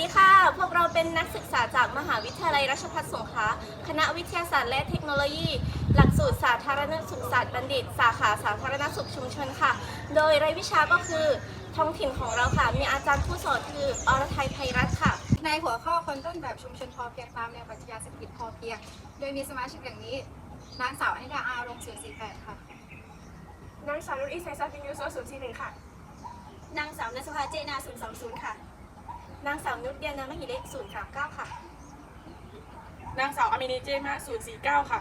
ดีค่ะ พวกเราเป็นนักศึกษาจากมหาวิทยาลัยราชภัฏสงขลา คณะวิทยาศาสตร์และเทคโนโลยี หลักสูตรสาธารณสุขศาสตร์บัณฑิต สาขาสาธารณสุขชุมชนค่ะ โดยรายวิชาก็คือท้องถิ่นของเราค่ะ มีอาจารย์ผู้สอนคืออรไทยไพรัตน์ค่ะ ในหัวข้อคนต้นแบบชุมชนพอเพียงตามแนวปรัชญาเศรษฐกิจพอเพียง โดยมีสมาชิกอย่างนี้ นางสาวอนิดาอารมณ์ศูนย์สี่แปดค่ะ นางสาวนุชอิสไซซัสบินยูโซศูนย์สี่หนึ่งค่ะ นางสาวนัสภาเจนา020ค่ะ นางสาวนุชเดียนามหิเล็ก039ค่ะ นางสาวอามินีเจมาศูนย์สี่เก้าค่ะ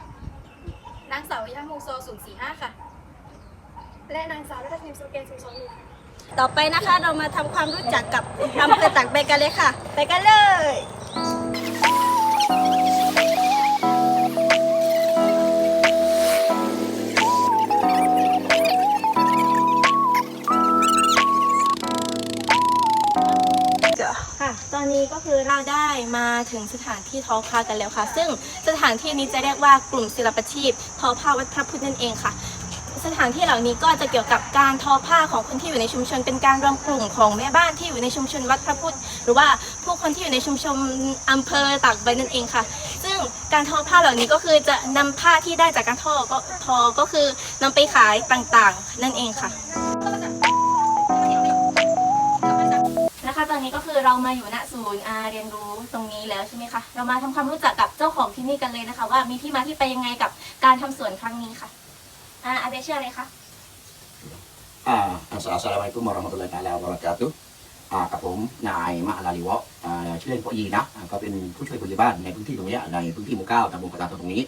นางสาวยามูโซศูนย์สี่ห้าค่ะ และนางสาวรัตนิมโซเกนศูนย์สองหนึ่งต่อไปนะคะเรามาทำความรู้จักกับอำเภอตากใบกันเลยค่ะ ไปกันเลย ถึงสถานที่ทอผ้ากันแล้วค่ะ ซึ่งสถานที่นี้จะเรียกว่ากลุ่มศิลปชีพทอผ้าวัดพระพุทธนั่นเองค่ะ สถานที่เหล่านี้ก็จะเกี่ยวกับการทอผ้าของคนที่อยู่ในชุมชน เป็นการรวมกลุ่มของแม่บ้านที่อยู่ในชุมชนวัดพระพุทธหรือว่าผู้คนที่อยู่ในชุมชนอำเภอตากใบนั่นเองค่ะ ซึ่งการทอผ้าเหล่านี้ก็คือจะนำผ้าที่ได้จากการทอก็ทอก็คือนำไปขายต่างๆ นั่นเองค่ะ ตอนนี้ก็คือเรามาอยู่ณศูนย์อ่าเรียนรู้ตรงนี้แล้วใช่ไหมคะเรามาทำความรู้จักกับเจ้าของที่นี่กันเลยนะคะ ว่ามีที่มาที่ไปยังไงกับการทำสวนครั้งนี้ค่ะอ่าอาเดเชื่ออะไรคะ อ่า Assalamualaikum warahmatullahi taala wabarakatuh อ่ากับผมนายมะลาลิวะอ่าชื่อเล่นพ่อยีนะอ่าก็เป็นผู้ช่วยผู้ใหญ่บ้านในพื้นที่ตรงเนี้ยในพื้นที่หมู่เก้าตำบลกระตาตรงนี้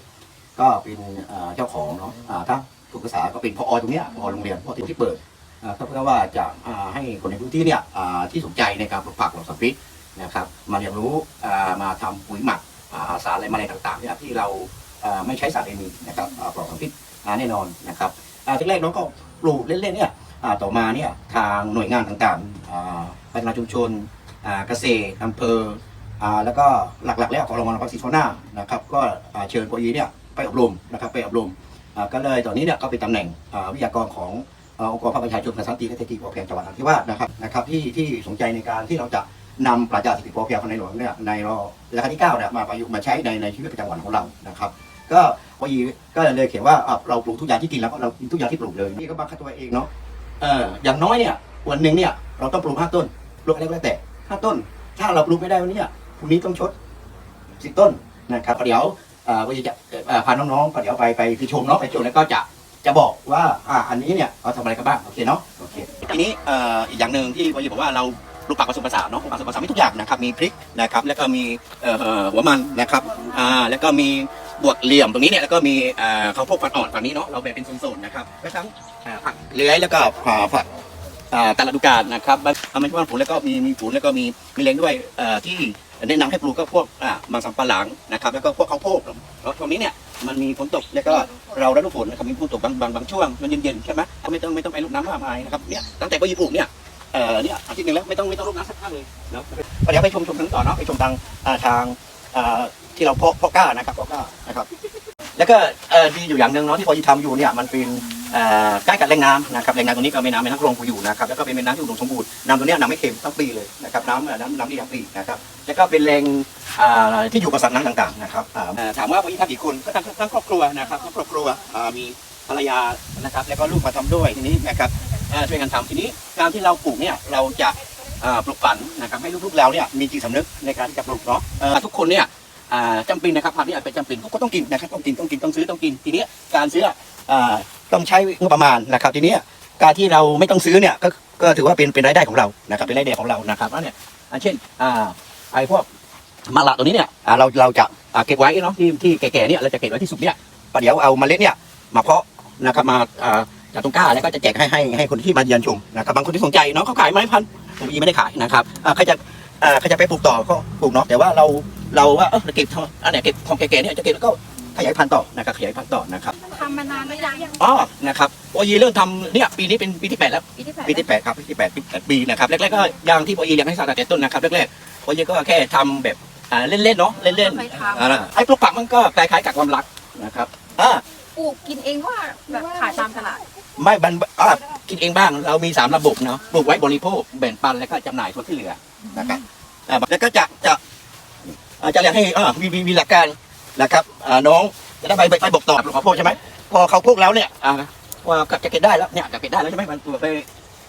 ก็เป็นเอ่อเจ้าของเนาะอ่าถ้าถูกภาษาก็เป็นพอตรงเนี้ยพอโรงเรียนพอที่เปิด ก็เพื่อว่าจะให้คนในพื้นที่เนี่ยที่สนใจในการปลูกผักปลอดสารพิษนะครับ มาเรียนรู้มาทำปุ๋ยหมักสารอะไรมาอะไรต่างๆเนี่ยที่เราไม่ใช้สารเคมีนะครับปลอดสารพิษอ่าแน่นอนนะครับทีแรกน้องก็ปลูกเล่นๆเนี่ยต่อมาเนี่ยทางหน่วยงานต่างๆพัฒนาชุมชนเกษตรอำเภอแล้วก็หลักๆแล้วของโรงพยาบาลภาษีโซนานะครับก็เชิญปอีเนี่ยไปอบรมนะครับไปอบรมก็เลยตอนนี้เนี่ยก็เป็นตำแหน่งวิทยากรของ องค์กรภาคประชาชนประชาสันติและเศรษฐกิจพอเพียงจังหวัดนราธิวาสนะครับนะครับที่ที่สนใจในการที่เราจะนำปรัชญาเศรษฐกิจพอเพียงของในหลวงเนี่ยในรอรัชกาลที่9เนี่ยมาประยุกต์มาใช้ในในชีวิตประจำวันของเรานะครับก็ปอีก็เลยเขียนว่าอะเราปลูกทุกอย่างที่กินแล้วก็เรากินทุกอย่างที่ปลูกเลยนี่ก็บังคับตัวเองเนาะเอ่ออย่างน้อยเนี่ยวันหนึ่งเนี่ยเราต้องปลูกห้าต้นปลูกอะไรก็แล้วแต่ห้าต้น ถ้าเราปลูกไม่ได้วันนี้พรุ่งนี้ต้องชดสิบต้นนะครับเดี๋ยวเอ่อว่าจะเอ่อพาน้องๆเดี๋ยวไปไปไปชมเนาะไปชมแล้วก็จะ จะบอกว่าอ่าอันนี้เนี่ยเราทำอะไรกันบ้างโอเคเนาะโอเคทีนี้เอ่ออีกอย่างหนึ่งที่วายีบอกว่าเราปลูกผักผสมผสานเนาะลูกผักผสมผสานมีทุกอย่างนะครับมีพริกนะครับแล้วก็มีเอ่อหัวมันนะครับอ่าแล้วก็มีบวกเหลี่ยมตรงนี้เนี่ยแล้วก็มีเอ่อข้าวโพดฝันอ่อนฝั่งนี้เนาะเราแบ่งเป็นโซนๆนะครับก็ทั้งอ่าผักเลื้อยแล้วก็อ่าผักอ่าแต่ละฤดูกาลนะครับบางอ่าไม่ใช่ว่าผลแล้วก็มีมีผลแล้วก็มีมีแรงด้วยเอ่อที่แนะนำให้ปลูกก็พวกอ่ามันสำปะหลังนะครับแล้วก็พวกข้าวโพดแล้วช่วงนี้เนี่ย มันมีฝนตกแล้วก็เราได้รู้ผลนะครับมีฝนตกบางบางบางช่วงมันเย็นๆใช่ไหมก็ไม่ต้องไม่ต้องไปรดน้ำมากมายนะครับเนี่ยตั้งแต่ก็ยีปลูกเนี่ยเอ่อเนี่ยอาทิตย์หนึงแล้วไม่ต้องไม่ต้องรดน้ำสักครั้งเลยเนาะก็เดี๋ยวไปชมชมทางต่อเนาะไปชมทางทางที่เราเพาะเพาะกล้านะครับเพาะกล้านะครับ แล้วก็ดีอยู่อย่างหนึ่งเนาะที่พอยีทำอยู่เนี่ยมันเป็นใกล้กับแหล่งน้ำนะครับแหล่งน้ำตรงนี้ก็เป็นน้ำแม่น้ำคลองกูอยู่นะครับแล้วก็เป็นแม่น้ำที่อุดมสมบูรณ์น้ำตัวเนี้ยน้ำไม่เค็มทั้งปีเลยนะครับน้ำน้ำน้ำดีทั้งปีนะครับแล้วก็เป็นแหล่ง อ่าที่อยู่กับสัตว์น้ำต่างๆนะครับอ่าเอ่อถามว่าวันนี้ทำกี่คนก็ทั้งทั้งครอบครัวนะครับทั้งครอบครัวอ่ามีภรรยานะครับแล้วก็ลูกมาทำด้วยทีนี้นะครับอ่อช่วยกันทำทีนี้การที่เราปลูกเนี่ยเราจะอ่าปลูกฝันนะครับให้ลูกๆเราเนี่ยมีจิตสำนึกในการที่จะปลูกเนาะเอ่อทุกคนเนี่ยอ่าจำเป็นนะครับผักนี่อาจเป็นจำเป็นก็ต้องกินนะครับต้องกินต้องกินต้องซื้อต้องกินทีนี้การซื้ออ่าต้องใช้งบประมาณนะครับทีนี้ การที่เราไม่ต้องซื้อเนี่ยก็ก็ถือว่าเป็นเป็นรายได้ของเรานะครับเป็นรายได้ของเรานะครับแล้วเนี่ยอ่าเช่นอ่าไอ้พวก มะละตัวนี้เนี่ยอ่าเราเราจะอ่าเก็บไว้เนาะที่ที่แก่ๆเนี่ยเราจะเก็บไว้ที่สุกเนี่ยประเดี๋ยวเอาเมล็ดเนี่ยมาเพาะนะครับมาอ่าจากตรงกล้าแล้วก็จะแจกให้ให้ให้คนที่มาเยือนชมนะครับบางคนที่สนใจเนาะเขาขายไม้พันธุ์ผมยังไม่ได้ขายนะครับอ่าใครจะอ่าใครจะไปปลูกต่อก็ปลูกเนาะแต่ว่าเราเราว่าเออเราเก็บเท่าอันไหนเก็บของแก่ๆเนี่ยจะเก็บแล้วก็ขยายพันธุ์ต่อนะครับขยายพันธุ์ต่อนะครับทำมานานหรือยังอ๋อนะครับโอยีเริ่มทำเนี่ยปีนี้เป็นปีที่แปดแล้วปีที่แปดปีที่แปดครับปีที่แปดปีแปดปีนะครับแรกๆก็อยางที่โอยีเรียนให้ศาสตร์แต่ต้นนะครับแรกๆโอยีก็แค่ทำแบบ อ่าเล่นๆเนาะเล่นเคยๆทำ อ่าไอ้ปลูกผักมันก็คล้ายๆกับความรักนะครับอ่าปลูกกินเองว่าแบบขายตามตลาดไม่บันอ่ากินเองบ้างเรามีสามระบบเนาะปลูกไว้บริโภคแบ่งปันแล้วก็จำหน่ายส่วนที่เหลือนะครับอ่าแล้วก็จะจะอ่าจะเรียนให้อ่ามีมีมีหลักการนะครับอ่าน้องจะได้ไปไปไปบอกต่อหลวงพ่อโพดใช่ไหมพอเขาพวกแล้วเนี่ยอ่าว่าก็จะเก็บได้แล้วเนี่ยจะเก็บได้แล้วใช่ไหมมันตัวไป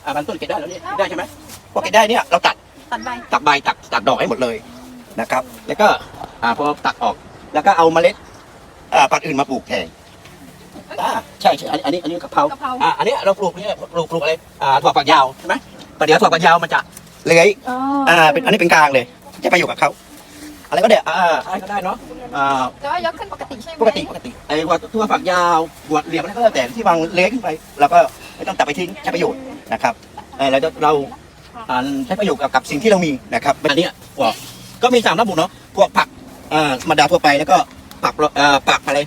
อ่ามันต้นเก็บได้แล้วเนี่ยเก็บได้ใช่ไหมพอเก็บได้เนี่ยเราตัด ตัดใบตัดใบตัดตัดดอกให้หมดเลย นะครับ แล้วก็อ่าพอตัดออก แล้วก็เอาเมล็ดอ่าพันธุ์อื่นมาปลูกแทนอ่าใช่ใช่อันนี้อันนี้อันนี้กะเพรากะเพรา อ่าอันนี้เราปลูกเนี่ยปลูกปลูกอะไรอ่าถั่วฝักยาวใช่ไหมประเดี๋ยวถั่วฝักยาวมันจะเลื้อยอ๋ออ่าเป็นอันนี้เป็นกลางเลย จะไปอยู่กับเขาอะไรก็เดี๋ยวอ่าอะไรก็ได้เนาะอ่าแล้วยกขึ้นปกติใช่ไหมปกติปกติไอ้ว่าตัวฝักยาวบวชเหลี่ยมอะไรก็แล้วแต่ที่วางเลื้อยขึ้นไปเราก็ไม่ต้องตัดไปทิ้งใช้ประโยชน์นะครับเออเราจะเราอ่าใช้ประโยชน์กับกับสิ่งที่เรามีนะครับอันเนี้ยพว กก็มีสามระบุเนาะพวกผักอ่าธรรมดาทั่วไปแล้วก็ผักเอ่อผักอะไร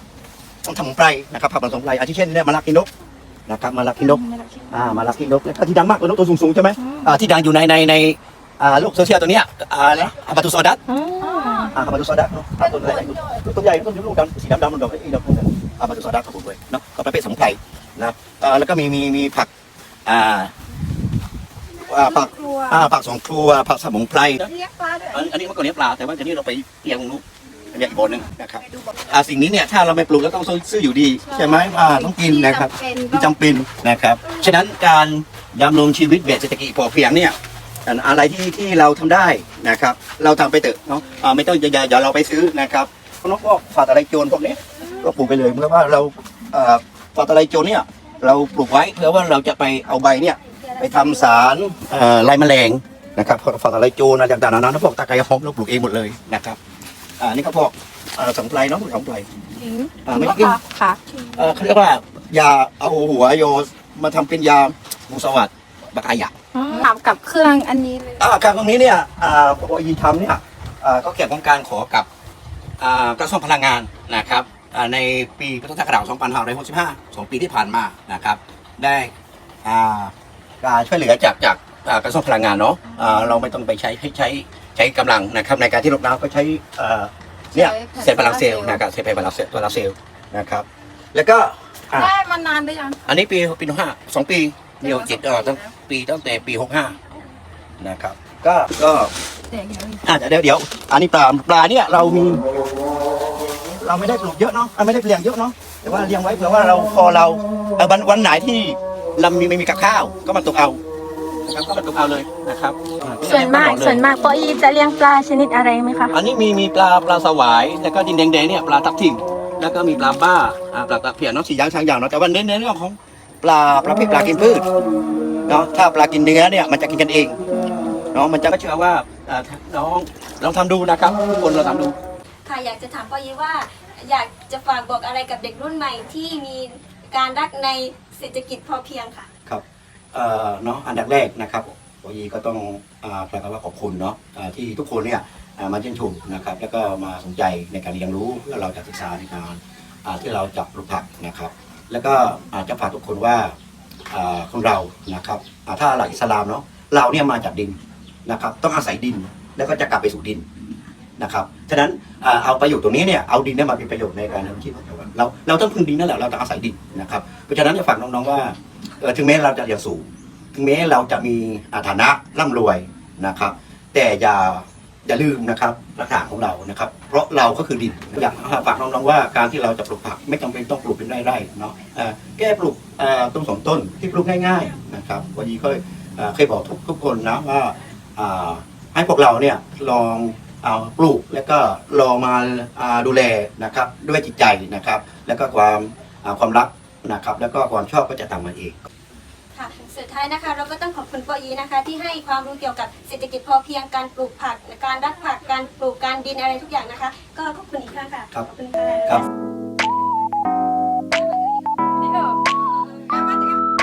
ต้องทำไพรนะครับผักผสมไพรอาทิเช่นเนี่ยมะละกินกนะครับมะละกินกอ่ามะละกินกแล้วก็ที่ดังมากตัวนกตัวสูงๆใช่ไหมอ่าที่ดังอยู่ในในในอ่าโลกโซเชียลตัวเนี้ยอ่าอะไรนะอาบาตุโซดัสอ๋ออ่าอาบาตุโซดัสเนาะอ่าต้นอะไรต้นใหญ่ต้นลูกดำสีดำดำๆดอกไอ้ดอกนั่นน่ะอาบาตุโซดัสครับผมเลยเนาะก็ประเภทสมุนไพรนะอ่าแล้วก็มีมีมีผักอ่า อ่าผักครัวอ่าผักสองครัวผักสมุนไพรเลี้ยงปลาด้วยอันอันนี้เมื่อก่อนเลี้ยงปลาแต่ว่าเดี๋ยวนี้เราไปเลี้ยงนุกอันนี้อีกบนหนึ่งนะครับอ่าสิ่งนี้เนี่ยถ้าเราไม่ปลูกแล้วต้องซื้ออยู่ดีใช่ไหมอ่าต้องกินนะครับที่จำเป็นนะครับฉะนั้นการดำรงชีวิตแบบเศรษฐกิจพอเพียงเนี่ยอันอะไรที่ที่เราทำได้นะครับ เราทำไปเถอะเนาะอ่าไม่ต้องอย่าอย่าอย่าเราไปซื้อนะครับเพราะนกพวกฝาตะไลโจรพวกนี้ก็ปลูกไปเลยเพราะว่าเราเอ่อฝาตะไลโจรเนี่ยเราปลูกไว้เพื่อว่าเราจะไปเอาใบเนี่ย ไปทำสารเอ่อไล่แมลงนะครับพวกฝาตะไลโจรอะไรต่างๆนานาพวกตะไคร้หอมเราปลูกเองหมดเลยนะครับอ่านี่ก็พวกเอ่อสมุนไพรเนาะพวกสมุนไพรอ่าไม่ได้กินค่ะเอ่อเขาเรียกว่ายาเอาหัวโยมาทำเป็นยาบูสวัสดบักอายะถามกับเครื่องอันนี้เลย อ่าการตรงนี้เนี่ยอ่าปอยีทำเนี่ยอ่าก็เกี่ยวกับการขอกับอ่ากระทรวงพลังงานนะครับอ่าในปีพุทธศักราช2565สองปีที่ผ่านมานะครับ ได้อ่าการ ช่วยเหลือจากจากอ่ากระทรวงพลังงานเนาะอ่าเราไม่ต้องไปใช้ให้ใช้ใช้กำลังนะครับในการที่ลดน้ำก็ใช้อ่าเนี่ยเซลล์พลังเซลล์นะครับเซลล์พลังเซลล์พลังเซลล์นะครับ แล้วก็อ่าได้มานานหรือยังอันนี้ปีปีห้าสองปีเดียวจิตเออตั้งปีตั้งแต่ปีหกห้านะครับ ก็ก็เดี๋ยวเดี๋ยวอะเดี๋ยวเดี๋ยวอันนี้ปลาปลาเนี่ยเรามี เราไม่ได้ปลูกเยอะเนาะอะไม่ได้เลี้ยงเยอะเนาะแต่ว่าเลี้ยงไว้เผื่อว่าเราพอเราเออวันวันไหนที่ เรามีไม่มีกับข้าว ก็มาตกเอานะครับก็มาตกเอาเลยนะครับอะส่วนมากเลยส่วนมากปออีจะเลี้ยงปลาชนิดอะไรไหมคะอันนี้มีมีปลาปลาสวายแล้วก็ดินแดงๆเนี่ยปลาทับทิมแล้วก็มีปลาบ้าอ่าปลาตะเพียนเนาะสี่อย่างช้างอย่างเนาะแต่ว่าเน้นในเรื่องของปลาประเภทปลากินพืชเนาะถ้าปลากินเนื้อเนี่ยมันจะกินกันเองเนาะมันจะก็เชื่อว่าอ่าน้องลองทำดูนะครับทุกคนเราทำดู ค่ะอยากจะถามปอยีว่า อยากจะฝากบอกอะไรกับเด็กรุ่นใหม่ที่มีการรักใน เศรษฐกิจพอเพียงค่ะ ครับเอ่อเนาะอันดับแรกนะครับโอยีก็ต้องอ่ากล่าวคำว่าขอบคุณเนาะอ่าที่ทุกคนเนี่ยอ่ามาชื่นชมนะครับ แล้วก็มาสนใจในการเรียนรู้แล้วเราจะศึกษาในการอ่าที่เราจับปลูกผักนะครับ แล้วก็อาจจะฝากทุกคนว่าอ่าของเรานะครับอ่าถ้าหลักอิสลามเนาะเราเนี่ยมาจากดินนะครับ ต้องอาศัยดินแล้วก็จะกลับไปสู่ดิน นะครับฉะนั้นเอาประโยชน์ตรงนี้เนี่ยเอาดินเนี่ยมาเป็นประโยชน์ในการทำชีวิตของเราเราเราต้องพึ่งดินนั่นแหละเราต้องอาศัยดินนะครับเพราะฉะนั้นจะฝากน้องๆว่าถึงแม้เราจะเรียนสูงถึงแม้เราจะมีอาฐานะร่ำรวยนะครับ แต่อย่าอย่าลืมนะครับหลักฐานของเรานะครับ เพราะเราก็คือดินอยากฝากน้องๆว่าการที่เราจะปลูกผักไม่จำเป็นต้องปลูกเป็นไร่ๆเนาะแก้ปลูกต้นสองต้นที่ปลูกง่าย ๆนะครับ วันนี้ก็เคยบอกทุกทุกคนนะว่าให้พวกเราเนี่ยลอง ปลูกแล้วก็ลองมาอ่าดูแลนะครับด้วยจิตใจนะครับ แล้วก็ความอ่าความรักนะครับ แล้วก็ความชอบก็จะตามมาเองค่ะสุดท้ายนะคะ เราก็ต้องขอบคุณปอยีนะคะ ที่ให้ความรู้เกี่ยวกับเศรษฐกิจพอเพียงการปลูกผักการรักผักการปลูกการดินอะไรทุกอย่างนะคะ ก็ขอบคุณอีกครั้งค่ะครับขอบคุณค่ะครับ